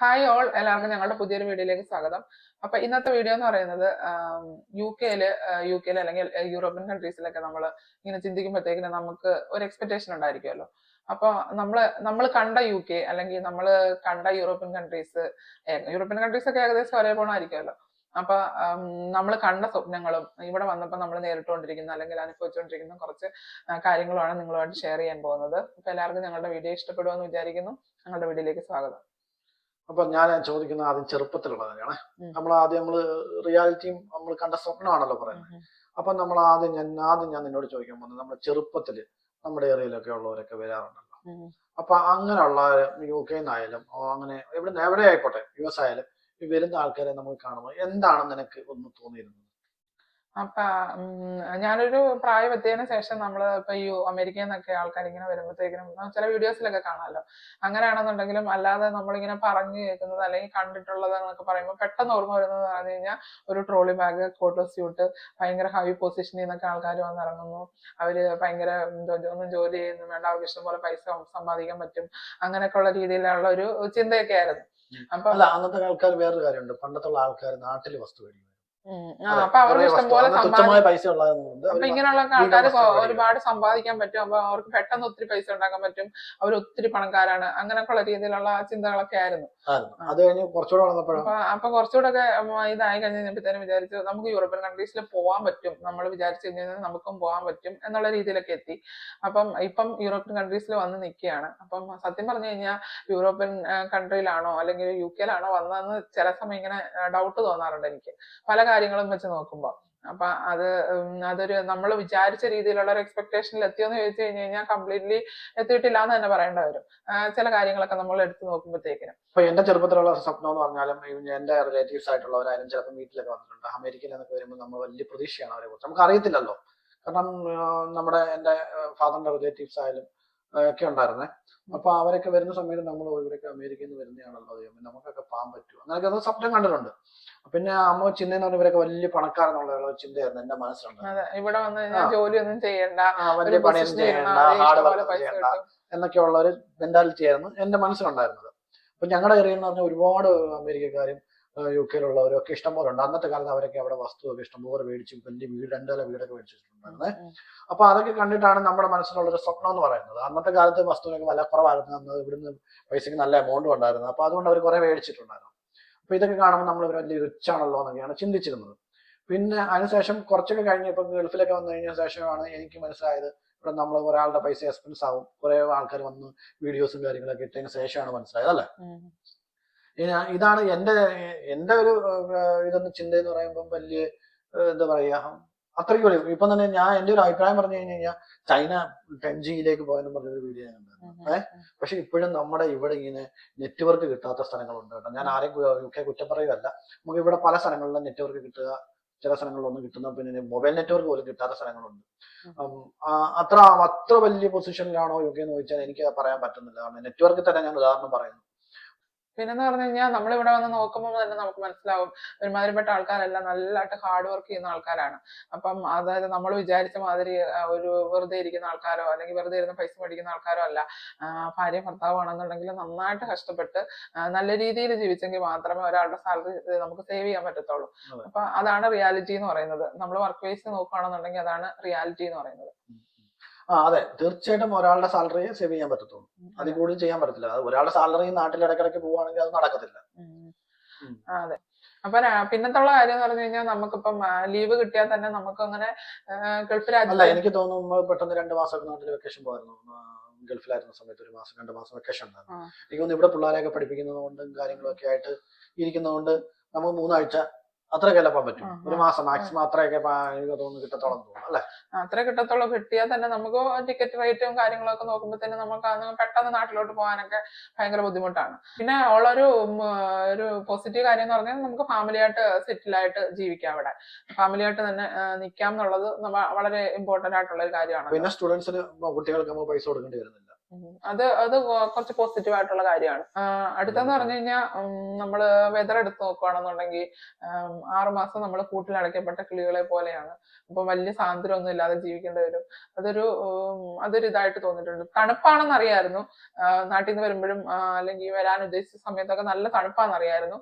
Hi all എല്ലാവർക്കും ഞങ്ങളുടെ പുതിയൊരു വീഡിയോയിലേക്ക് സ്വാഗതം. അപ്പൊ ഇന്നത്തെ വീഡിയോ എന്ന് പറയുന്നത് യു കെയിൽ യു കെയിൽ അല്ലെങ്കിൽ യൂറോപ്യൻ കൺട്രീസിലൊക്കെ നമ്മൾ ഇങ്ങനെ ചിന്തിക്കുമ്പോഴത്തേക്കിന് നമുക്ക് ഒരു എക്സ്പെക്ടേഷൻ ഉണ്ടായിരിക്കുമല്ലോ അപ്പൊ നമ്മൾ നമ്മൾ കണ്ട യു കെ അല്ലെങ്കിൽ നമ്മൾ കണ്ട യൂറോപ്യൻ കൺട്രീസ് യൂറോപ്യൻ കൺട്രീസ് ഒക്കെ ഏകദേശം ഒരേ പോണായിരിക്കുമല്ലോ അപ്പൊ നമ്മൾ കണ്ട സ്വപ്നങ്ങളും ഇവിടെ വന്നപ്പോൾ നമ്മൾ നേരിട്ടുകൊണ്ടിരിക്കുന്ന അല്ലെങ്കിൽ അനുഭവിച്ചുകൊണ്ടിരിക്കുന്ന കുറച്ച് കാര്യങ്ങളുമാണ് നിങ്ങളുമായിട്ട് ഷെയർ ചെയ്യാൻ പോകുന്നത്. അപ്പൊ എല്ലാവർക്കും ഞങ്ങളുടെ വീഡിയോ ഇഷ്ടപ്പെടുമെന്ന് വിചാരിക്കുന്നു. ഞങ്ങളുടെ വീഡിയോയിലേക്ക് സ്വാഗതം. അപ്പൊ ഞാൻ ചോദിക്കുന്നത് ആദ്യം ചെറുപ്പത്തിലുള്ള കാര്യമാണ് നമ്മൾ ആദ്യം നമ്മൾ റിയാലിറ്റിയും നമ്മൾ കണ്ട സ്വപ്നമാണല്ലോ പറയുന്നത്. അപ്പൊ നമ്മൾ ആദ്യം ഞാൻ ആദ്യം ഞാൻ നിന്നോട് ചോദിക്കാൻ പോകുന്നത് നമ്മുടെ ചെറുപ്പത്തിൽ നമ്മുടെ ഏരിയയിലൊക്കെ ഉള്ളവരൊക്കെ വരാറുണ്ടല്ലോ. അപ്പൊ അങ്ങനെയുള്ള യു കെ നിന്നായാലും അങ്ങനെ എവിടെ എവിടെ ആയിക്കോട്ടെ യു എസ് ആയാലും ഈ വരുന്ന ആൾക്കാരെ നമുക്ക് കാണുമ്പോൾ എന്താണ് നിനക്ക് ഒന്ന് തോന്നിയിരുന്നത്? അപ്പൊ ഉം, ഞാനൊരു പ്രായം എത്തിയതിനു ശേഷം നമ്മൾ ഇപ്പൊ ഈ അമേരിക്കയിൽ നിന്നൊക്കെ ആൾക്കാർ ഇങ്ങനെ വരുമ്പോഴത്തേക്കിനും ചില വീഡിയോസിലൊക്കെ കാണാമല്ലോ. അങ്ങനെയാണെന്നുണ്ടെങ്കിലും അല്ലാതെ നമ്മളിങ്ങനെ പറഞ്ഞു കേൾക്കുന്നത് അല്ലെങ്കിൽ കണ്ടിട്ടുള്ളത് എന്നൊക്കെ പറയുമ്പോൾ പെട്ടെന്ന് ഓർമ്മ വരുന്നത് പറഞ്ഞു കഴിഞ്ഞാൽ ഒരു ട്രോളി ബാഗ് കോട്ടോ സ്യൂട്ട് ഭയങ്കര ഹൈ പൊസിഷനിൽ നിന്നൊക്കെ ആൾക്കാർ വന്നിറങ്ങുന്നു. അവർ ഭയങ്കര ഒന്നും ജോലി ചെയ്യുന്നു വേണ്ട അവർക്ക് ഇഷ്ടംപോലെ പൈസ സമ്പാദിക്കാൻ പറ്റും. അങ്ങനെയൊക്കെ ഉള്ള രീതിയിലുള്ള ഒരു ചിന്തയൊക്കെ ആയിരുന്നു അപ്പൊ അല്ല അന്നത്തെ ആൾക്കാർ വേറൊരു കാര്യമുണ്ട്. പണ്ടത്തുള്ള ആൾക്കാർ നാട്ടിൽ വസ്തു മേടിക്കും അപ്പൊ അവർക്ക് ഇഷ്ടംപോലെ സമ്പാദിക്കാൻ തുച്ഛമായ പൈസ ഉള്ളതുകൊണ്ട് അപ്പൊ ഇങ്ങനെയുള്ള ആൾക്കാർ ഒരുപാട് സമ്പാദിക്കാൻ പറ്റും. അപ്പൊ അവർക്ക് പെട്ടെന്ന് ഒത്തിരി പൈസ ഉണ്ടാക്കാൻ പറ്റും. അവർ ഒത്തിരി പണക്കാരാണ്. അങ്ങനെയൊക്കെയുള്ള രീതിയിലുള്ള ചിന്തകളൊക്കെ ആയിരുന്നു. അത് കഴിഞ്ഞ് കുറച്ചുകൂടെ വളർന്നപ്പോഴാണ് അപ്പൊ അപ്പൊ കുറച്ചുകൂടെ ഒക്കെ ഇതായി കഴിഞ്ഞപ്പോഴത്തേനും വിചാരിച്ചു നമുക്ക് യൂറോപ്യൻ കൺട്രീസിൽ പോകാൻ പറ്റും. നമ്മൾ വിചാരിച്ചു കഴിഞ്ഞാൽ നമുക്കും പോകാൻ പറ്റും എന്നുള്ള രീതിയിലൊക്കെ എത്തി. അപ്പം ഇപ്പം യൂറോപ്യൻ കൺട്രീസിൽ വന്ന് നിൽക്കുകയാണ്. അപ്പം സത്യം പറഞ്ഞു കഴിഞ്ഞാൽ യൂറോപ്യൻ കൺട്രിയിലാണോ അല്ലെങ്കിൽ യു കെയിലാണോ വന്നതെന്ന് ചില സമയം ഇങ്ങനെ ഡൗട്ട് തോന്നാറുണ്ട് എനിക്ക്. പല കാര്യങ്ങളും വെച്ച് നോക്കുമ്പോൾ അപ്പൊ അത് അതൊരു നമ്മൾ വിചാരിച്ച രീതിയിലുള്ള ഒരു എക്സ്പെക്ടേഷനിൽ എത്തിയോന്ന് ചോദിച്ചു കഴിഞ്ഞു കഴിഞ്ഞാൽ കംപ്ലീറ്റ്ലി എത്തിയിട്ടില്ല എന്ന് തന്നെ പറയേണ്ടി വരും. ചില കാര്യങ്ങളൊക്കെ നമ്മൾ എടുത്തു നോക്കുമ്പോഴത്തേക്കിനും ഇപ്പൊ എന്റെ ചെറുപ്പത്തിലുള്ള സ്വപ്നം എന്ന് പറഞ്ഞാലും എന്റെ റിലേറ്റീവ്സ് ആയിട്ടുള്ളവരായാലും ചിലപ്പോൾ വീട്ടിലൊക്കെ വന്നിട്ടുണ്ട്. അമേരിക്കയിൽ എന്നൊക്കെ വരുമ്പോൾ നമ്മൾ വലിയ പ്രതീക്ഷയാണ് അവരെ കുറിച്ച് നമുക്ക് അറിയത്തില്ലല്ലോ കാരണം നമ്മുടെ എന്റെ ഫാദറിന്റെ റിലേറ്റീവ്സ് ആയാലും ഒക്കെ ഉണ്ടായിരുന്നേ. അപ്പൊ അവരൊക്കെ വരുന്ന സമയത്ത് നമ്മൾ ഇവരൊക്കെ അമേരിക്കയിൽ നിന്ന് വരുന്നതാണല്ലോ ദൈവമേ നമുക്കൊക്കെ പോകാൻ പറ്റുമോ അങ്ങനെയൊക്കെ അത് സ്വപ്നം കണ്ടിട്ടുണ്ട്. പിന്നെ അമ്മ ചിന്ത എന്ന് പറഞ്ഞ ഇവരൊക്കെ വലിയ പണക്കാരെന്നുള്ള ചിന്തയായിരുന്നു എന്റെ മനസ്സിലുണ്ട് ഇവിടെ വന്ന്. ജോലിയൊന്നും ചെയ്യണ്ട. വലിയ പണിയൊന്നും position ചെയ്യണം, ചെയ്യണ്ട അതേ ഹാർഡ് ഇഷ്ടംപോലെ വർക്ക് ചെയ്യണ്ട എന്നൊക്കെയുള്ള ഒരു മെന്റാലിറ്റി ആയിരുന്നു എന്റെ മനസ്സിലുണ്ടായിരുന്നത്. അപ്പൊ ഞങ്ങളുടെ ഏരിയ എന്ന് പറഞ്ഞാൽ ഒരുപാട് അമേരിക്കക്കാരും യു കെയിലുള്ളവരും ഒക്കെ ഇഷ്ടംപോലെ ഉണ്ട് അന്നത്തെ കാലത്ത് അവരൊക്കെ അവിടെ വസ്തുവൊക്കെ ഇഷ്ടംപോലെ മേടിച്ച് വലിയ വീട് രണ്ടര വീടൊക്കെ മേടിച്ചിട്ടുണ്ടായിരുന്നത്. അപ്പൊ അതൊക്കെ കണ്ടിട്ടാണ് നമ്മുടെ മനസ്സിലുള്ള ഒരു സ്വപ്നം എന്ന് പറയുന്നത്. അന്നത്തെ കാലത്ത് വസ്തുവിനൊക്കെ വില കുറവായിരുന്നു. അന്ന് ഇവിടുന്ന് പൈസക്ക് നല്ല എമൗണ്ടും ഉണ്ടായിരുന്നു അപ്പൊ അതുകൊണ്ട് അവർ കുറെ മേടിച്ചിട്ടുണ്ടായിരുന്നു. അപ്പൊ ഇതൊക്കെ കാണുമ്പോൾ നമ്മൾ ഇവർ വലിയ റിച്ച് ആണല്ലോ എന്നൊക്കെയാണ് ചിന്തിച്ചിരുന്നത്. പിന്നെ അതിനുശേഷം കുറച്ചൊക്കെ കഴിഞ്ഞ് ഇപ്പൊ ഗൾഫിലൊക്കെ വന്നു കഴിഞ്ഞ ശേഷമാണ് എനിക്ക് മനസ്സിലായത് ഇവിടെ നമ്മൾ ഒരാളുടെ പൈസ എക്സ്പെൻസ് ആവും. കുറെ ആൾക്കാർ വന്ന് വീഡിയോസും കാര്യങ്ങളൊക്കെ ഇട്ടതിന് ശേഷമാണ് മനസ്സിലായത് അല്ലേ? ഇതാണ് എന്റെ എന്റെ ഒരു ഇതെന്ന് ചിന്ത എന്ന് പറയുമ്പോൾ വലിയ എന്താ പറയാ അത്രയ്ക്ക് വലിയ ഇപ്പൊ തന്നെ ഞാൻ എന്റെ ഒരു അഭിപ്രായം പറഞ്ഞു കഴിഞ്ഞു കഴിഞ്ഞാൽ ചൈന ടെൻ ജിയിലേക്ക് പോയെന്ന് പറഞ്ഞൊരു വീഡിയോ ഞാൻ ഏഹ്. പക്ഷെ ഇപ്പോഴും നമ്മുടെ ഇവിടെ ഇങ്ങനെ നെറ്റ്വർക്ക് കിട്ടാത്ത സ്ഥലങ്ങളുണ്ട് കേട്ടോ. ഞാൻ ആരെയും ഒക്കെ യു കുറ്റം പറയുകയല്ല. നമുക്ക് ഇവിടെ പല സ്ഥലങ്ങളിലും നെറ്റ്വർക്ക് കിട്ടുക ചില സ്ഥലങ്ങളിലൊന്നും കിട്ടുന്ന പിന്നെ മൊബൈൽ നെറ്റ്വർക്ക് പോലും കിട്ടാത്ത സ്ഥലങ്ങളുണ്ട്. അത്ര അത്ര വലിയ പൊസിഷനിലാണോ യു കെ എന്ന് ചോദിച്ചാൽ എനിക്ക് പറയാൻ പറ്റുന്നില്ല. കാരണം നെറ്റ്വർക്ക് തന്നെ ഞാൻ ഉദാഹരണം പറയുന്നു. പിന്നെന്ന് പറഞ്ഞു കഴിഞ്ഞാൽ നമ്മളിവിടെ വന്ന് നോക്കുമ്പോൾ തന്നെ നമുക്ക് മനസ്സിലാവും ഒരുമാതിരിപ്പെട്ട ആൾക്കാരെല്ലാം നല്ലതായിട്ട് ഹാർഡ് വർക്ക് ചെയ്യുന്ന ആൾക്കാരാണ്. അപ്പം അതായത് നമ്മൾ വിചാരിച്ച മാതിരി ഒരു വെറുതെ ഇരിക്കുന്ന ആൾക്കാരോ അല്ലെങ്കിൽ വെറുതെ ഇരുന്ന് പൈസ മേടിക്കുന്ന ആൾക്കാരോ അല്ല. ഭാര്യ ഭർത്താവാണെന്നുണ്ടെങ്കിൽ നന്നായിട്ട് കഷ്ടപ്പെട്ട് നല്ല രീതിയിൽ ജീവിച്ചെങ്കിൽ മാത്രമേ ഒരാളുടെ സാലറി നമുക്ക് സേവ് ചെയ്യാൻ പറ്റത്തുള്ളൂ. അപ്പൊ അതാണ് റിയാലിറ്റി എന്ന് പറയുന്നത്. നമ്മൾ വർക്ക് ബേസ് നോക്കുകയാണെന്നുണ്ടെങ്കിൽ അതാണ് റിയാലിറ്റി എന്ന് പറയുന്നത്. ആ അതെ. തീർച്ചയായിട്ടും ഒരാളുടെ സാലറി സേവ് ചെയ്യാൻ പറ്റത്തുള്ളൂ. അതിൽ കൂടുതൽ ചെയ്യാൻ പറ്റത്തില്ല. അത് ഒരാളുടെ സാലറി നാട്ടിൽ ഇടയ്ക്കിടയ്ക്ക് പോവുകയാണെങ്കിൽ അത് നടക്കത്തില്ല. അതെ. അപ്പൊ പിന്നത്തുള്ള കാര്യം എന്ന് പറഞ്ഞു കഴിഞ്ഞാൽ നമുക്കിപ്പം ലീവ് കിട്ടിയാൽ തന്നെ നമുക്ക് അങ്ങനെ ഗൾഫ് അല്ല എനിക്ക് തോന്നുന്നു പെട്ടെന്ന് രണ്ട് മാസമൊക്കെ നാട്ടിൽ വെക്കേഷൻ പോയിരുന്നു. ഗൾഫിലായിരുന്ന സമയത്ത് ഒരു മാസം രണ്ട് മാസം വെക്കേഷൻ ഉണ്ടായിരുന്നു. എനിക്ക് തോന്നുന്നു ഇവിടെ പിള്ളേരെയൊക്കെ പഠിപ്പിക്കുന്നതുകൊണ്ടും കാര്യങ്ങളൊക്കെ ആയിട്ട് ഇരിക്കുന്നതുകൊണ്ട് നമുക്ക് മൂന്നാഴ്ച അത്രയൊക്കെ പോകാൻ പറ്റും? ഒരു മാസം മാക്സിമം അത്രയൊക്കെ എനിക്ക് തോന്നുന്നു കിട്ടത്തോളം തോന്നും അല്ലെ? അത്ര കിട്ടത്തോളം കിട്ടിയാൽ തന്നെ നമുക്ക് ടിക്കറ്റ് റേറ്റും കാര്യങ്ങളൊക്കെ നോക്കുമ്പോൾ തന്നെ നമുക്ക് പെട്ടെന്ന് നാട്ടിലോട്ട് പോകാനൊക്കെ ഭയങ്കര ബുദ്ധിമുട്ടാണ്. പിന്നെ ഉള്ളൊരു ഒരു പോസിറ്റീവ് കാര്യം എന്ന് പറഞ്ഞാൽ നമുക്ക് ഫാമിലിയായിട്ട് സെറ്റിലായിട്ട് ജീവിക്കാം അവിടെ. ഫാമിലിയായിട്ട് തന്നെ നിൽക്കാം എന്നുള്ളത് വളരെ ഇമ്പോർട്ടന്റ് ആയിട്ടുള്ള ഒരു കാര്യമാണ് പിന്നെ സ്റ്റുഡൻസിന് കുട്ടികൾക്ക് പൈസ കൊടുക്കേണ്ടി വരുന്നില്ല. അത് അത് കുറച്ച് പോസിറ്റീവ് ആയിട്ടുള്ള കാര്യമാണ്. അടുത്തെന്ന് പറഞ്ഞു കഴിഞ്ഞാൽ നമ്മൾ വെതർ എടുത്ത് നോക്കുകയാണെന്നുണ്ടെങ്കിൽ ആറ് മാസം നമ്മൾ കൂട്ടിലടയ്ക്കപ്പെട്ട കിളികളെ പോലെയാണ്. അപ്പൊ വലിയ സ്വാതന്ത്ര്യമൊന്നും ഇല്ലാതെ ജീവിക്കേണ്ടി വരും. അതൊരു അതൊരു ഇതായിട്ട് തോന്നിയിട്ടുണ്ട്. തണുപ്പാണെന്ന് അറിയായിരുന്നു നാട്ടിൽ നിന്ന് വരുമ്പോഴും അല്ലെങ്കിൽ വരാൻ ഉദ്ദേശിച്ച സമയത്തൊക്കെ നല്ല തണുപ്പാണെന്ന് അറിയായിരുന്നു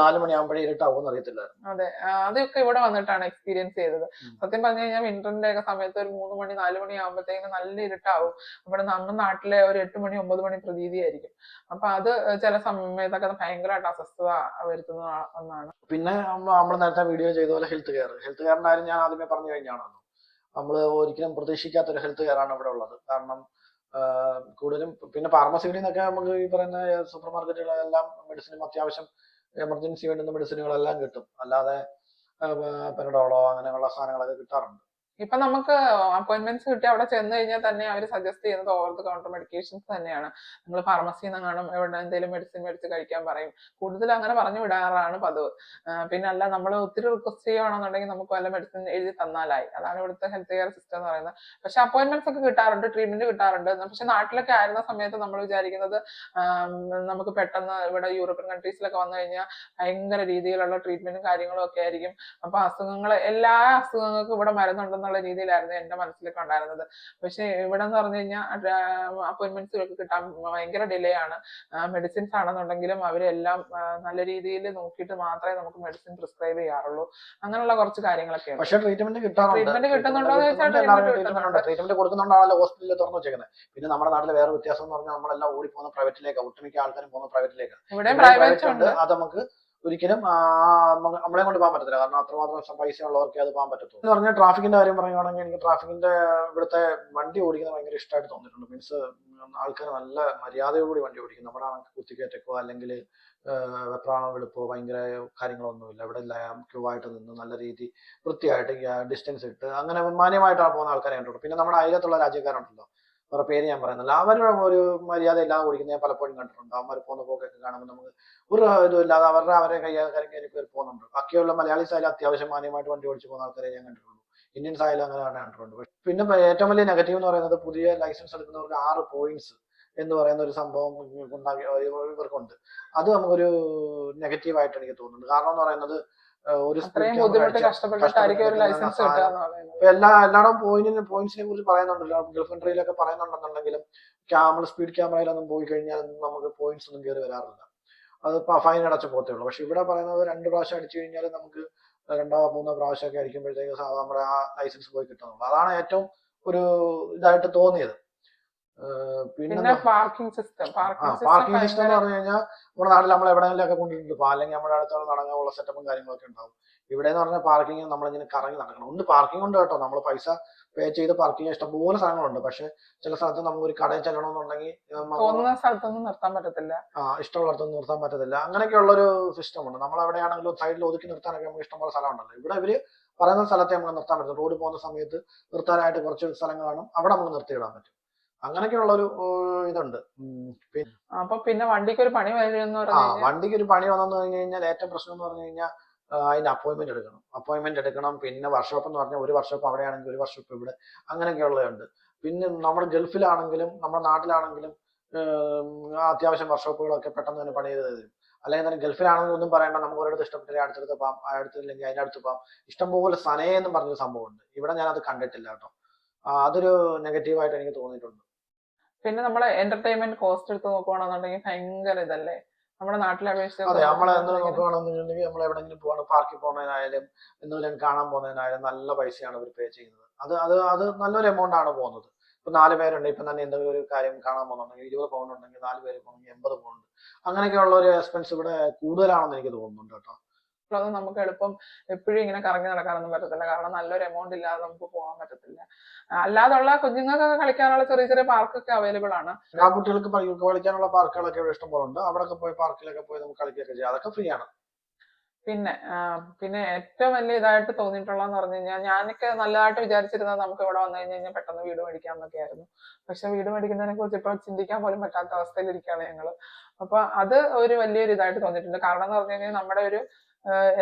നാല് മണിയാകുമ്പോഴേ ഇരുട്ടാവും അറിയത്തില്ലായിരുന്നു. അതെ. അതൊക്കെ ഇവിടെ വന്നിട്ടാണ് എക്സ്പീരിയൻസ് ചെയ്തത്. സത്യം പറഞ്ഞു കഴിഞ്ഞാൽ വിന്ററിന്റെ ഒക്കെ സമയത്ത് ഒരു മൂന്ന് മണി നാല് മണി ആകുമ്പോഴത്തേക്കും നല്ല ഇരുട്ടാവും. ഇവിടെ നമ്മുടെ നാട്ടിലെ ഒരു എട്ട് മണി ഒമ്പത് മണി പ്രതീതിയായിരിക്കും. അപ്പൊ അത് ചില സമയത്തൊക്കെ ഭയങ്കരമായിട്ട് അസ്വസ്ഥത വരുത്തുന്ന ഒന്നാണ്. പിന്നെ നമ്മൾ നേരത്തെ വീഡിയോ ചെയ്ത പോലെ ഹെൽത്ത് കെയർ ഹെൽത്ത് കെയറിന്റെ കാര്യം ഞാൻ ആദ്യമേ പറഞ്ഞു കഴിഞ്ഞാണല്ലോ. നമ്മൾ ഒരിക്കലും പ്രതീക്ഷിക്കാത്ത ഒരു ഹെൽത്ത് കെയർ ആണ് ഇവിടെ ഉള്ളത്. കാരണം കൂടുതലും പിന്നെ ഫാർമസികളിൽ നിന്നൊക്കെ നമുക്ക് ഈ പറയുന്ന സൂപ്പർ മാർക്കറ്റുകളെല്ലാം മെഡിസിനും അത്യാവശ്യം എമർജൻസി വേണ്ടുന്ന മെഡിസിനുകളെല്ലാം കിട്ടും. അല്ലാതെ പെനഡോളോ അങ്ങനെയുള്ള സാധനങ്ങളൊക്കെ കിട്ടാറുണ്ട്. ഇപ്പൊ നമുക്ക് അപ്പോയിന്റ്മെന്റ്സ് കിട്ടി അവിടെ ചെന്ന് കഴിഞ്ഞാൽ തന്നെ അവർ സജസ്റ്റ് ചെയ്യുന്നത് ഓവർ ദ കൗണ്ടർ മെഡിക്കേഷൻസ് തന്നെയാണ്. നമ്മൾ ഫാർമസിയിൽ നിന്ന് കാണും എവിടെ എന്തെങ്കിലും മെഡിസിൻ മേടിച്ച് കഴിക്കാൻ പറയും. കൂടുതൽ അങ്ങനെ പറഞ്ഞു വിടാറാണ് പതിവ്. പിന്നെ അല്ല നമ്മൾ ഒത്തിരി റിക്വസ്റ്റ് ചെയ്യുകയാണെന്നുണ്ടെങ്കിൽ നമുക്ക് വല്ല മെഡിസിൻ എഴുതി തന്നാലായി. അതാണ് ഇവിടുത്തെ ഹെൽത്ത് കെയർ സിസ്റ്റം എന്ന് പറയുന്നത്. പക്ഷെ അപ്പോയിന്റ്മെന്റ്സ് ഒക്കെ കിട്ടാറുണ്ട് ട്രീറ്റ്മെന്റ് കിട്ടാറുണ്ട്. പക്ഷെ നാട്ടിലൊക്കെ ആയിരുന്ന സമയത്ത് നമ്മൾ വിചാരിക്കുന്നത് നമുക്ക് പെട്ടെന്ന് ഇവിടെ യൂറോപ്യൻ കൺട്രീസിലൊക്കെ വന്നു കഴിഞ്ഞാൽ ഭയങ്കര രീതിയിലുള്ള ട്രീറ്റ്മെന്റും കാര്യങ്ങളും ഒക്കെ ആയിരിക്കും. അപ്പൊ അസുഖങ്ങൾ എല്ലാ അസുഖങ്ങൾക്കും ഇവിടെ മരുന്നുണ്ടെന്നുള്ള രീതിയിലായിരുന്നു എന്റെ മനസ്സിലൊക്കെ ഉണ്ടായിരുന്നത്. പക്ഷെ ഇവിടെ എന്ന് പറഞ്ഞു കഴിഞ്ഞാൽ അപ്പോയിൻമെന്റ്സുകൾക്ക് കിട്ടാൻ ഭയങ്കര ഡിലേ ആണ് മെഡിസിൻസ് ആണെന്നുണ്ടെങ്കിലും അവരെല്ലാം നല്ല രീതിയിൽ നോക്കിയിട്ട് മാത്രമേ നമുക്ക് മെഡിസിൻ പ്രിസ്ക്രൈബ് ചെയ്യാറുള്ളൂ. അങ്ങനെയുള്ള കുറച്ച് കാര്യങ്ങളൊക്കെ പക്ഷേ ട്രീറ്റ്മെന്റ് ട്രീറ്റ്മെന്റ് കിട്ടുന്നുണ്ട്. ട്രീറ്റ്മെന്റ് കൊടുക്കുന്നുണ്ടാണല്ലോ ഹോസ്പിറ്റലിൽ തുറന്നു വെച്ചേക്കുന്നത് പിന്നെ നമ്മുടെ നാട്ടിലെ വേറെ വ്യത്യാസം എന്ന് പറഞ്ഞാൽ നമ്മളെല്ലാം ഓടി പോകുന്ന പ്രൈവറ്റിലേക്ക്. ഒട്ടുമിക്ക ആൾക്കാരും പോകുന്ന പ്രൈവറ്റിലേക്ക്. ഇവിടെ പ്രൈവറ്റ് ഉണ്ട്. അത് നമുക്ക് ഒരിക്കലും നമ്മളെ കൊണ്ട് പോകാൻ പറ്റത്തില്ല. കാരണം അത്രമാത്രം പൈസ ഉള്ളവർക്ക് അത് പോകാൻ പറ്റത്തുള്ളൂ. എന്ന് പറഞ്ഞാൽ ട്രാഫിക്കിന്റെ കാര്യം പറയുകയാണെങ്കിൽ എനിക്ക് ട്രാഫിക്കിന്റെ ഇവിടുത്തെ വണ്ടി ഓടിക്കുന്നത് ഭയങ്കര ഇഷ്ടമായിട്ട് തോന്നിയിട്ടുണ്ട്. മീൻസ് ആൾക്കാർ നല്ല മര്യാദയോടുകൂടി വണ്ടി ഓടിക്കും. നമ്മുടെ ആണെങ്കിൽ അല്ലെങ്കിൽ വെപ്രാണോ വെളുപ്പോ ഭയങ്കര കാര്യങ്ങളൊന്നുമില്ല. ഇവിടെ ക്യൂ ആയിട്ട് നിന്ന് നല്ല രീതി വൃത്തിയായിട്ട് ഡിസ്റ്റൻസ് ഇട്ട് അങ്ങനെ മാന്യമായിട്ടാണ് പോകുന്ന ആൾക്കാരെ കണ്ടിട്ടുള്ളൂ പിന്നെ നമ്മുടെ അയലത്തുള്ള രാജ്യക്കാരുണ്ടല്ലോ. അവരുടെ പേര് ഞാൻ പറയുന്നില്ല. അവരുടെ ഒരു മര്യാദ എല്ലാം കുടിക്കുന്നത് ഞാൻ പലപ്പോഴും കണ്ടിട്ടുണ്ട്. അവന്മാർ പോകുന്ന പോക്കൊക്കെ കാണുമ്പോൾ നമുക്ക് ഒരു ഇതും ഇല്ലാതെ അവരുടെ അവരെ കൈകാര്യം കാര്യം കയറി പോകുന്നുണ്ട്. ബാക്കിയുള്ള മലയാളീസ് ആയാലും അത്യാവശ്യം മാന്യമായിട്ട് വണ്ടി ഓടിച്ച് പോകുന്ന ആൾക്കാരെ ഞാൻ കണ്ടിട്ടുള്ളൂ. ഇന്ത്യൻ ആയാലും അങ്ങനെ കണ്ടിട്ടുണ്ട്. പിന്നെ ഏറ്റവും വലിയ നെഗറ്റീവ് എന്ന് പറയുന്നത് പുതിയ ലൈസൻസ് എടുക്കുന്നവർക്ക് ആറ് പോയിന്റ്സ് എന്ന് പറയുന്ന ഒരു സംഭവം ഉണ്ടാക്കി ഇവർക്കുണ്ട്. അത് നമുക്കൊരു നെഗറ്റീവ് ആയിട്ട് എനിക്ക് തോന്നുന്നുണ്ട്. കാരണം എന്ന് പറയുന്നത് ഒരു എല്ലാ പോയിന്റിന് പോയിന്റ്സിനെ കുറിച്ച് പറയുന്നുണ്ടല്ലോ. ഗൾഫ് കൺട്രിയിലൊക്കെ പറയുന്നുണ്ടെന്നുണ്ടെങ്കിലും ക്യാമറ സ്പീഡ് ക്യാമറയിലൊന്നും പോയി കഴിഞ്ഞാൽ നമുക്ക് പോയിന്റ്സ് ഒന്നും കയറി വരാറില്ല. അത് ഫൈൻ അടച്ച പോത്തേ ഉള്ളൂ. പക്ഷെ ഇവിടെ പറയുന്നത് രണ്ട് പ്രാവശ്യം അടിച്ചു കഴിഞ്ഞാൽ നമുക്ക് രണ്ടോ മൂന്നോ പ്രാവശ്യമൊക്കെ അടിക്കുമ്പോഴത്തേക്ക് നമ്മുടെ ആ ലൈസൻസ് പോയി കിട്ടുന്നുള്ളൂ. അതാണ് ഏറ്റവും ഒരു ഇതായിട്ട് തോന്നിയത്. പിന്നെ പാർക്കിംഗ് സിസ്റ്റം പാർക്കിംഗ് സിസ്റ്റം എന്ന് പറഞ്ഞു കഴിഞ്ഞാൽ നമ്മുടെ നാട്ടിൽ നമ്മൾ എവിടെയെങ്കിലും ഒക്കെ കൊണ്ടിട്ട് പോകും അല്ലെങ്കിൽ നമ്മുടെ അടുത്തുള്ള നടങ്ങാനുള്ള സെറ്റപ്പും കാര്യങ്ങളൊക്കെ ഉണ്ടാവും. ഇവിടെ എന്ന് പറഞ്ഞാൽ പാർക്കിംഗ് നമ്മളിങ്ങനെ കറങ്ങി നടക്കണം. ഉണ്ട് പാർക്കിംഗ് ഉണ്ട് കേട്ടോ. നമ്മൾ പൈസ പേ ചെയ്ത് പാർക്കിംഗ് ഇഷ്ടംപോലെ സാധനങ്ങളുണ്ട്. പക്ഷെ ചില സ്ഥലത്ത് നമുക്ക് ഒരു കടയിൽ ചെല്ലണമെന്നുണ്ടെങ്കിൽ തോന്നുന്ന സ്ഥലത്തൊന്നും നിർത്താൻ പറ്റത്തില്ല. ആ ഇഷ്ടമുള്ളിടത്തൊന്നും നിർത്താൻ പറ്റത്തില്ല. അങ്ങനെയൊക്കെയുള്ള ഒരു സിസ്റ്റം ഉണ്ട്. നമ്മൾ എവിടെയാണെങ്കിലും സൈഡിൽ ഒതുക്കി നിർത്താനൊക്കെ നമുക്ക് ഇഷ്ടംപോലെ സ്ഥലമുണ്ടല്ലോ. ഇവിടെ ഇവർ പറയുന്ന സ്ഥലത്തെ നമുക്ക് നിർത്താൻ പറ്റും റോഡ് പോകുന്ന സമയത്ത് നിർത്താനായിട്ട് കുറച്ച് സ്ഥലങ്ങളാണ് അവിടെ നമുക്ക് നിർത്തിയിടാൻ പറ്റും. അങ്ങനെയൊക്കെയുള്ള ഒരു ഇതുണ്ട്. അപ്പൊ പിന്നെ വണ്ടിക്ക് ഒരു പണി വരുന്നു ആ വണ്ടിക്ക് ഒരു പണി വന്നെന്ന് പറഞ്ഞു കഴിഞ്ഞാൽ ഏറ്റവും പ്രശ്നം എന്ന് പറഞ്ഞു കഴിഞ്ഞാൽ അതിന് അപ്പോയിന്റ്മെന്റ് എടുക്കണം. അപ്പോയിന്റ്മെന്റ് എടുക്കണം. പിന്നെ വർക്ക്ഷോപ്പ് എന്ന് പറഞ്ഞാൽ ഒരു വർക്ക്ഷോപ്പ് അവിടെയാണെങ്കിൽ ഒരു വർക്ക്ഷോപ്പ് ഇവിടെ. അങ്ങനെയൊക്കെയുള്ളതുണ്ട്. പിന്നെ നമ്മുടെ ഗൾഫിലാണെങ്കിലും നമ്മുടെ നാട്ടിലാണെങ്കിലും അത്യാവശ്യം വർക്ക്ഷോപ്പുകളൊക്കെ പെട്ടെന്ന് തന്നെ പണി ചെയ്ത് തരും. അല്ലെങ്കിൽ തന്നെ ഗൾഫിലാണെങ്കിൽ ഒന്നും പറയണ്ട നമുക്ക് ഒരിടത്ത് ഇഷ്ടപ്പെട്ടില്ല അടുത്തടുത്ത് പോകാം അടുത്തില്ലെങ്കിൽ അതിന്റെ അടുത്ത് പോകാം ഇഷ്ടംപോലെ സനേ എന്ന് പറഞ്ഞൊരു സംഭവമുണ്ട്. ഇവിടെ ഞാൻ അത് കണ്ടിട്ടില്ല കേട്ടോ. അതൊരു നെഗറ്റീവായിട്ട് എനിക്ക് തോന്നിയിട്ടുണ്ട്. പിന്നെ നമ്മളെ എന്റർടൈൻമെന്റ് കോസ്റ്റ് എടുത്ത് നോക്കുവാണെന്നുണ്ടെങ്കിൽ ഭയങ്കര ഇതല്ലേ? നമ്മുടെ നാട്ടിലെ അപേക്ഷിച്ച് അതെ നോക്കുകയാണെന്നുണ്ടെങ്കിൽ നമ്മൾ എവിടെയെങ്കിലും പോകണം പാർക്കിൽ പോകുന്നതിനായാലും എന്തെങ്കിലും കാണാൻ പോകുന്നതിനായാലും നല്ല പൈസയാണ് അവർ പേ ചെയ്യുന്നത്. അത് അത് അത് നല്ലൊരു എമൗണ്ട് ആണ് പോകുന്നത്. ഇപ്പൊ നാല് പേരുണ്ട് ഇപ്പൊ തന്നെ എന്തെങ്കിലും ഒരു കാര്യം കാണാൻ പോകുന്നുണ്ടെങ്കിൽ ഇരുപത് പൗണ്ട് ഉണ്ടെങ്കിൽ നാല് പേര് പോകണമെങ്കിൽ എൺപത് പൗണ്ട് അങ്ങനെയൊക്കെയുള്ള ഒരു എക്സ്പെൻസ് ഇവിടെ കൂടുതലാണെന്ന് എനിക്ക് തോന്നുന്നുണ്ട് കേട്ടോ. അത് നമുക്ക് എളുപ്പം എപ്പോഴും ഇങ്ങനെ കറങ്ങി നടക്കാനൊന്നും പറ്റത്തില്ല. കാരണം നല്ലൊരു എമൗണ്ട് ഇല്ലാതെ നമുക്ക് പോകാൻ പറ്റത്തില്ല. അല്ലാതുള്ള കുഞ്ഞുങ്ങൾക്കൊക്കെ കളിക്കാനുള്ള ചെറിയ ചെറിയ പാർക്കൊക്കെ അവൈലബിൾ ആണ്. ആ കുട്ടികൾക്ക് കളിക്കാനുള്ള പാർക്കുകളൊക്കെ ഇവിടെ ഇഷ്ടംപോലെ ഉണ്ട് അവിടെ പോയി പാർക്കിലൊക്കെ പോയി നമുക്ക് കളിക്കുകയൊക്കെ ചെയ്യാം. അതൊക്കെ ഫ്രീ ആണ്. പിന്നെ പിന്നെ ഏറ്റവും വലിയ ഇതായിട്ട് തോന്നിയിട്ടുള്ളതെന്ന് പറഞ്ഞു കഴിഞ്ഞാൽ ഞാനൊക്കെ നല്ലതായിട്ട് വിചാരിച്ചിരുന്നത് നമുക്ക് ഇവിടെ വന്നു കഴിഞ്ഞ് കഴിഞ്ഞാൽ പെട്ടെന്ന് വീട് മേടിക്കാം എന്നൊക്കെ ആയിരുന്നു പക്ഷെ വീട് മേടിക്കുന്നതിനെ കുറിച്ച് ഇപ്പോൾ ചിന്തിക്കാൻ പോലും പറ്റാത്ത അവസ്ഥയിലിരിക്കുകയാണ് ഞങ്ങൾ അപ്പൊ അത് ഒരു വലിയൊരു ഇതായിട്ട് തോന്നിയിട്ടുണ്ട്. കാരണം എന്ന് പറഞ്ഞു കഴിഞ്ഞാൽ നമ്മുടെ ഒരു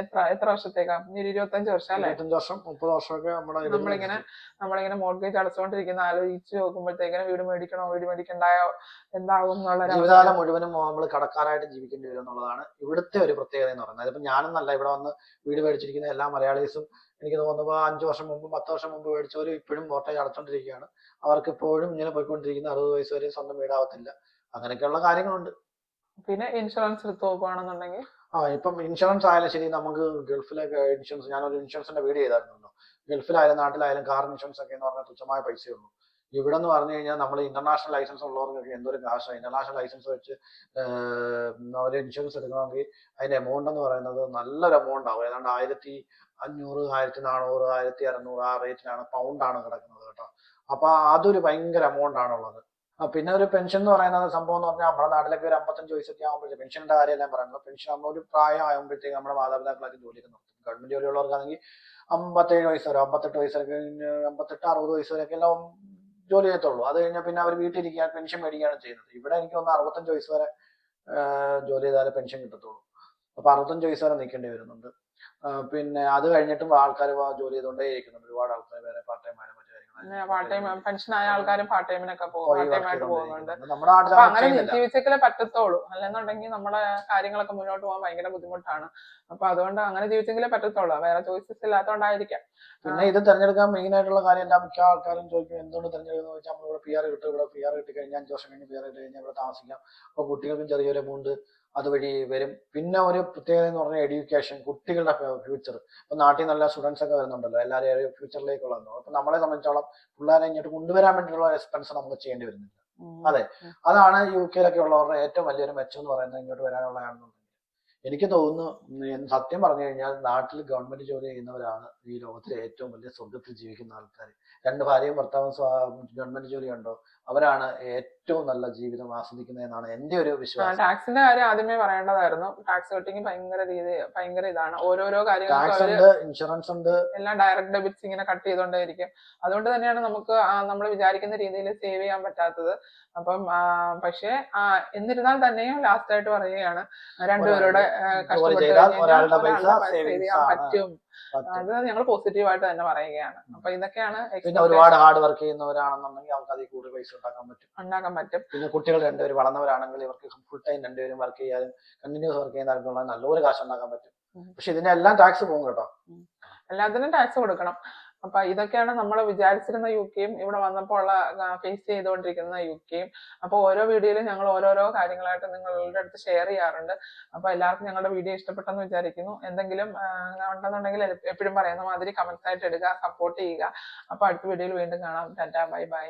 എത്ര എത്ര വർഷത്തേക്കാ? ഒരു ഇരുപത്തഞ്ച് വർഷം അല്ലെ? വർഷം മുപ്പത് വർഷമൊക്കെ നമ്മളിങ്ങനെ നമ്മളിങ്ങനെ മോർഗേജ് അടച്ചുകൊണ്ടിരിക്കുന്ന ആലോചിച്ച് നോക്കുമ്പോഴത്തേക്കിനും വീട് മേടിക്കണോ വീട് മേടിക്കണ്ടായോ എന്താകും എന്നുള്ള ജീവിതകാലം മുഴുവനും നമ്മൾ കടക്കാരായിട്ട് ജീവിക്കേണ്ടി വരും എന്നുള്ളതാണ് ഇവിടുത്തെ ഒരു പ്രത്യേകത എന്ന് പറയുന്നത്. അതിപ്പോ ഞാനെന്നല്ല ഇവിടെ വന്ന് വീട് മേടിച്ചിരിക്കുന്ന എല്ലാ മലയാളീസും എനിക്ക് തോന്നുന്നു അഞ്ചു വർഷം മുമ്പ് പത്ത് വർഷം മുമ്പ് മേടിച്ചവരും ഇപ്പോഴും മോർട്ടേജ് അടച്ചോണ്ടിരിക്കുകയാണ്. അവർക്ക് ഇപ്പോഴും ഇങ്ങനെ പോയിക്കൊണ്ടിരിക്കുന്ന അറുപത് വയസ്സ് വരെ സ്വന്തം വീടാവത്തില്ല. അങ്ങനെയൊക്കെയുള്ള കാര്യങ്ങളുണ്ട്. പിന്നെ ഇൻഷുറൻസ് എടുത്ത് നോക്കുകയാണെന്നുണ്ടെങ്കിൽ ആ ഇപ്പം ഇൻഷുറൻസ് ആയാലും ശരി നമുക്ക് ഗൾഫിലൊക്കെ ഇൻഷുറൻസ് ഞാനൊരു ഇൻഷുറൻസിന്റെ വീഡിയോ ചെയ്തായിരുന്നല്ലോ. ഗൾഫിലായാലും നാട്ടിലായാലും കാർ ഇൻഷുറൻസ് ഒക്കെ എന്ന് പറഞ്ഞാൽ തുച്ഛമായ പൈസയേ ഉള്ളൂ. ഇവിടെ എന്ന് പറഞ്ഞു കഴിഞ്ഞാൽ നമ്മൾ ഇന്റർനാഷണൽ ലൈസൻസ് ഉള്ളവർക്കൊക്കെ എന്തൊരു കാശാണ് ഇന്റർനാഷണൽ ലൈസൻസ് വെച്ച് ഒരു ഇൻഷുറൻസ് എടുക്കണമെങ്കിൽ അതിന്റെ എമൗണ്ട് എന്ന് പറയുന്നത് നല്ലൊരു എമൗണ്ട് ആവും. ഏതാണ്ട് ആയിരത്തി അഞ്ഞൂറ് ആയിരത്തി നാനൂറ് ആയിരത്തി അറുന്നൂറ് ആ റേറ്റിലാണ് പൗണ്ടാണ് കിടക്കുന്നത് കേട്ടോ. അപ്പൊ അതൊരു ഭയങ്കര എമൗണ്ട് ആണുള്ളത്. പിന്നെ ഒരു പെൻഷൻ എന്ന് പറയുന്നത് സംഭവം എന്ന് പറഞ്ഞാൽ നമ്മുടെ നാട്ടിലൊക്കെ ഒരു അമ്പത്തഞ്ച് വയസ്സൊക്കെ ആകുമ്പോഴത്തേക്ക് പെൻഷന്റെ കാര്യമല്ല പറയുന്നത്. പെൻഷൻ ആകുമ്പോൾ ഒരു പ്രായം ആകുമ്പോഴത്തേക്ക് നമ്മുടെ മാതാപിതാക്കളൊക്കെ ജോലിയൊക്കെ നിർത്തും. ഗവൺമെന്റ് ജോലിയുള്ളവർക്കാണെങ്കിൽ അമ്പത്തേഴ് വയസ്സ് വരെ അമ്പത്തെട്ട് വയസ്സ് വരെ കഴിഞ്ഞ് അമ്പത്തെട്ട് അറുപത് വയസ്സ് വരെയൊക്കെ എല്ലാം ജോലി ചെയ്യത്തുള്ളൂ. അത് കഴിഞ്ഞാൽ പിന്നെ അവർ വീട്ടിലിരിക്കുക പെൻഷൻ മേടിക്കുകയാണ് ചെയ്യുന്നത്. ഇവിടെ എനിക്ക് തോന്നുന്നു അറുപത്തഞ്ച് വയസ്സ് വരെ ജോലി ചെയ്താലേ പെൻഷൻ കിട്ടത്തുള്ളൂ. അപ്പൊ അറുപത്തഞ്ച് വയസ്സ് വരെ നിൽക്കേണ്ടി വരുന്നുണ്ട്. പിന്നെ അത് കഴിഞ്ഞിട്ടും ആൾക്കാർ ജോലി ചെയ്തുകൊണ്ടേ ഇരിക്കുന്നുണ്ട്. ഒരുപാട് ആൾക്കാർ വേറെ പാർട്ട് ടൈം മറ്റു പാർട്ട് ടൈം പെൻഷൻ ആയ ആൾക്കാരും പാർട്ട് ടൈമിനൊക്കെ പോകും. പാർട്ട് ടൈം ആയിട്ട് പോകുന്നുണ്ട്. അപ്പൊ അങ്ങനെ ജീവിച്ചേക്കലേ പറ്റത്തുള്ളൂ. അല്ലെന്നുണ്ടെങ്കിൽ നമ്മുടെ കാര്യങ്ങളൊക്കെ മുന്നോട്ട് പോകാൻ ഭയങ്കര ബുദ്ധിമുട്ടാണ്. അപ്പൊ അതുകൊണ്ട് അങ്ങനെ ജീവിച്ചെങ്കിലേ പറ്റത്തുള്ളൂ. വേറെ ചോയ്സസ് ഇല്ലാത്തതുകൊണ്ടായിരിക്കാം പിന്നെ ഇത് തെരഞ്ഞെടുക്കാൻ മെയിൻ ആയിട്ടുള്ള കാര്യം എല്ലാ മിക്ക ആൾക്കാരും ചോദിക്കും എന്തുകൊണ്ട് തിരഞ്ഞെടുക്കുന്നത് വെച്ചാൽ നമ്മളിവിടെ പി ആർ കിട്ടും. ഇവിടെ പി ആർ കിട്ടി കഴിഞ്ഞാൽ അഞ്ച് വർഷം കഴിഞ്ഞ് പി ആർ കിട്ടി കഴിഞ്ഞാൽ ഇവിടെ താമസിക്കാം. അപ്പൊ കുട്ടികൾക്കും ചെറിയൊരു എമൗണ്ട് അതുവഴി വരും. പിന്നെ ഒരു പ്രത്യേകത എന്ന് പറഞ്ഞാൽ എഡ്യൂക്കേഷൻ കുട്ടികളുടെ ഫ്യൂച്ചർ ഇപ്പൊ നാട്ടിൽ നല്ല സ്റ്റുഡൻസ് ഒക്കെ വരുന്നുണ്ടല്ലോ എല്ലാവരും ഫ്യൂച്ചറിലേക്കുള്ളതോ അപ്പൊ നമ്മളെ സംബന്ധിച്ചോളം പിള്ളേരെ ഇങ്ങോട്ട് കൊണ്ടുവരാൻ വേണ്ടിയിട്ടുള്ള എക്സ്പെൻസ് നമ്മൾ ചെയ്യേണ്ടി വരുന്നില്ല. അതെ. അതാണ് യു കെയിലൊക്കെ ഉള്ളവരുടെ ഏറ്റവും വലിയൊരു മെച്ചം എന്ന് പറയുന്നത് ഇങ്ങോട്ട് വരാനുള്ളതാണെന്നുണ്ടെങ്കിൽ. എനിക്ക് തോന്നുന്നു സത്യം പറഞ്ഞു കഴിഞ്ഞാൽ നാട്ടിൽ ഗവൺമെന്റ് ജോലി ചെയ്യുന്നവരാണ് ഈ ലോകത്തിലെ ഏറ്റവും വലിയ സ്വർഗത്തിൽ ജീവിക്കുന്ന ആൾക്കാർ രണ്ട് ഭാര്യയും ഭർത്താവും ഗവൺമെന്റ് ജോലി ഉണ്ടോ അവരാണ് ഏറ്റവും നല്ല ജീവിതം ആസ്വദിക്കുന്നത് എന്നാണ് എന്റെ ഒരു വിശ്വാസം. ടാക്സിന്റെ കാര്യം ആദ്യമേ പറയേണ്ടതായിരുന്നു. ടാക്സ് കട്ടിങ് ഭയങ്കര രീതി ഭയങ്കര ഇതാണ്. ഓരോരോ അവർ ഇൻഷുറൻസ് ഉണ്ട്. എല്ലാം ഡയറക്റ്റ് ഡെബിറ്റ്സ് ഇങ്ങനെ കട്ട് ചെയ്തുകൊണ്ടേയിരിക്കും അതുകൊണ്ട് തന്നെയാണ് നമുക്ക് നമ്മൾ വിചാരിക്കുന്ന രീതിയിൽ സേവ് ചെയ്യാൻ പറ്റാത്തത്. അപ്പം പക്ഷേ എന്നിരുന്നാൽ തന്നെയും ലാസ്റ്റ് ആയിട്ട് പറയുകയാണ് രണ്ടുപേരുടെ കഷ്ടപ്പെട്ട് ഒരാളുടെ പൈസ savings ചെയ്യാൻ പറ്റും. അത് ഞങ്ങൾ പോസിറ്റീവായിട്ട് തന്നെ പറയുകയാണ്. അപ്പൊ ഇതൊക്കെയാണ് പിന്നെ ഒരുപാട് ഹാർഡ് വർക്ക് ചെയ്യുന്നവരാണെന്നുണ്ടെങ്കിൽ അവർക്ക് അതിൽ കൂടുതൽ പൈസ ഉണ്ടാക്കാൻ പറ്റും. ഉണ്ടാക്കാൻ പറ്റും. പിന്നെ കുട്ടികൾ രണ്ടുപേരും വളർന്നവരാണെങ്കിൽ ഇവർക്ക് ഫുൾ ടൈം രണ്ടുപേരും വർക്ക് ചെയ്യാനും കണ്ടിന്യൂസ് വർക്ക് ചെയ്യുന്നവർക്കുള്ള നല്ലൊരു കാശ് ഉണ്ടാക്കാൻ പറ്റും. പക്ഷെ ഇതിന്റെ എല്ലാം ടാക്സ് പോകും കേട്ടോ. എല്ലാത്തിനും ടാക്സ് കൊടുക്കണം. അപ്പൊ ഇതൊക്കെയാണ് നമ്മൾ വിചാരിച്ചിരുന്ന യു കെയും ഇവിടെ വന്നപ്പോൾ ഉള്ള ഫേസ് ചെയ്തുകൊണ്ടിരിക്കുന്ന യു കെയും അപ്പൊ ഓരോ വീഡിയോയിലും ഞങ്ങൾ ഓരോരോ കാര്യങ്ങളായിട്ട് നിങ്ങളുടെ അടുത്ത് ഷെയർ ചെയ്യാറുണ്ട്. അപ്പൊ എല്ലാവർക്കും ഞങ്ങളുടെ വീഡിയോ ഇഷ്ടപ്പെട്ടെന്ന് വിചാരിക്കുന്നു. എന്തെങ്കിലും ഉണ്ടെന്നുണ്ടെങ്കിൽ എപ്പോഴും പറയുന്ന മാതിരി കമന്റ്സ് ആയിട്ട് ഇടുക സപ്പോർട്ട് ചെയ്യുക. അപ്പൊ അടുത്ത വീഡിയോയിൽ വീണ്ടും കാണാം. Tata bye bye.